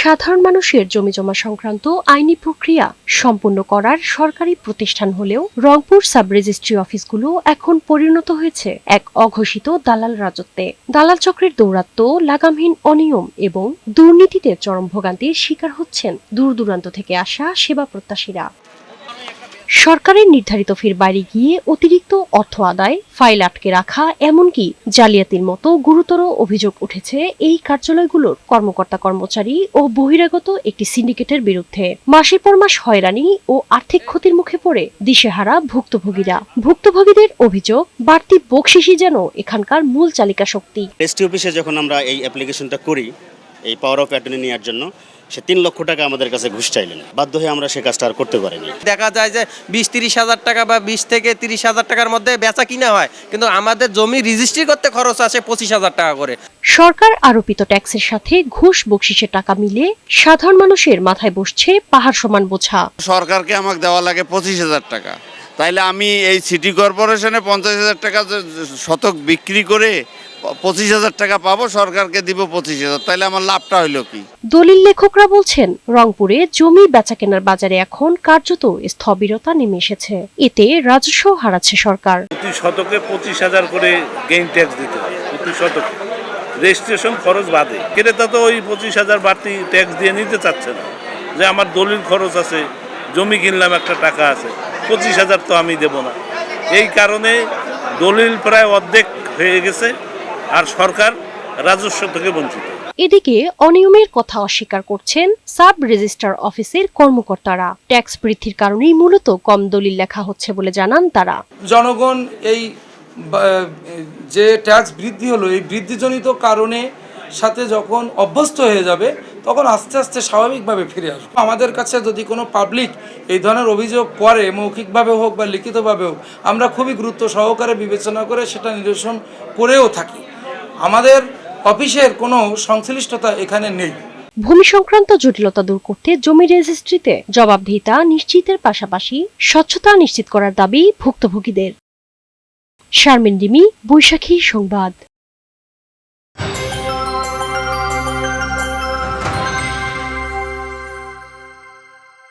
সাধারণ মানুষের জমিজমা সংক্রান্ত আইনি প্রক্রিয়া সম্পন্ন করার সরকারি প্রতিষ্ঠান হলেও রংপুর সাব রেজিস্ট্রি অফিসগুলো এখন পরিণত হয়েছে এক অঘোষিত দালাল রাজত্বে। দালাল চক্রের দৌরাত্ম লাগামহীন অনিয়ম এবং দুর্নীতিতে চরম ভোগান্তির শিকার হচ্ছেন দূর দূরান্ত থেকে আসা সেবা প্রত্যাশীরা। সরকারের নির্ধারিত ফির বাইরে গিয়ে অতিরিক্ত অর্থ আদায়, ফাইল আটকে রাখা, এমনকি জালিয়াতির মতো গুরুতর অভিযোগ উঠেছে এই কার্যালয়গুলোর কর্মকর্তা কর্মচারী ও বহিরাগত একটি সিন্ডিকেটের বিরুদ্ধে। মাসের পর মাস হয়রানি ও আর্থিক ক্ষতির মুখে পড়ে দিশেহারা ভুক্তভোগীরা। ভুক্তভোগীদের অভিযোগ, বাড়তি বকশিসই যেন এখানকার মূল চালিকা শক্তি রেজিস্ট্রি অফিসে যখন আমরা এই অ্যাপ্লিকেশনটা করি এই পাওয়ার অফ অ্যাটর্নি নেওয়ার জন্য সে তিন লক্ষ টাকা আমাদের কাছে ঘুষ চাইলেন। বাধ্য হয়ে আমরা সে কাজটা আর করতে পারিনি। দেখা যায় যে বিশ তিরিশ হাজার টাকা বা বিশ থেকে তিরিশ হাজার টাকার মধ্যে বেচা কিনা হয় কিন্তু আমাদের জমি রেজিস্ট্রি করতে খরচ আসে পঁচিশ হাজার টাকা করে। সরকার আরোপিত ট্যাক্সের সাথে ঘুষ বকশিসের টাকা মিলে সাধারণ মানুষের মাথায় বসছে পাহাড় সমান বোঝা। সরকারকে আমাকে দেওয়া লাগে পঁচিশ হাজার টাকা। তাইলে আমি এই সিটি কর্পোরেশনে পঞ্চাশ হাজার টাকা শতক বিক্রি করে পঁচিশ হাজার টাকা পাবো সরকারকে দিব পঁচিশ হাজার। তাইলে আমার লাভটা হইল কি? দলিল লেখকরা বলছেন রংপুরে জমি বেচাকেনার বাজারে এখন কার্যত স্থবিরতা নেমে এসেছে। এতে রাজস্ব হারাচ্ছে সরকার। প্রতি শতকে পঁচিশ হাজার করে গেইন ট্যাক্স দিতে হয় প্রতি শতকে। রেজিস্ট্রেশন খরচ বাদে। ক্রেতা তো ওই পঁচিশ হাজার বাড়তি ট্যাক্স দিয়ে নিতে চাচ্ছে না। যে আমার দলিল খরচ আছে জমি কিনলাম একটা টাকা আছে পঁচিশ হাজার তো আমি দেব না। এই কারণে দলিল প্রায় অর্ধেক হয়ে গেছে আর সরকার রাজস্ব থেকে বঞ্চিত। এদিকে অনিয়মের কথা অস্বীকার করছেন সাব রেজিস্ট্রার অফিসের কর্মকর্তারা। ট্যাক্স বৃদ্ধির কারণেই মূলত কম দলিল লেখা হচ্ছে বলে জানান তারা। জনগণ এই যে ট্যাক্স বৃদ্ধি হলো এই বৃদ্ধিজনিত কারণে সাথে যখন অভ্যস্ত হয়ে যাবে, তখন আস্তে আস্তে স্বাভাবিকভাবে ফিরে আসবে। আমাদের কাছে যদি কোনো পাবলিক এই ধরনের অভিযোগ করে, মৌখিকভাবে হোক বা লিখিতভাবে হোক, আমরা খুবই গুরুত্ব সহকারে বিবেচনা করে সেটা নিরসন করেও থাকি। আমাদের অফিসের কোনো সংশ্লিষ্টতা এখানে নেই। ভূমি সংক্রান্ত জটিলতা দূর করতে জমি রেজিস্ট্রিতে জবাবদিহিতা নিশ্চিতের পাশাপাশি স্বচ্ছতা নিশ্চিত করার দাবি ভুক্তভোগীদের। শারমিন ডিমি বৈশাখী সংবাদ।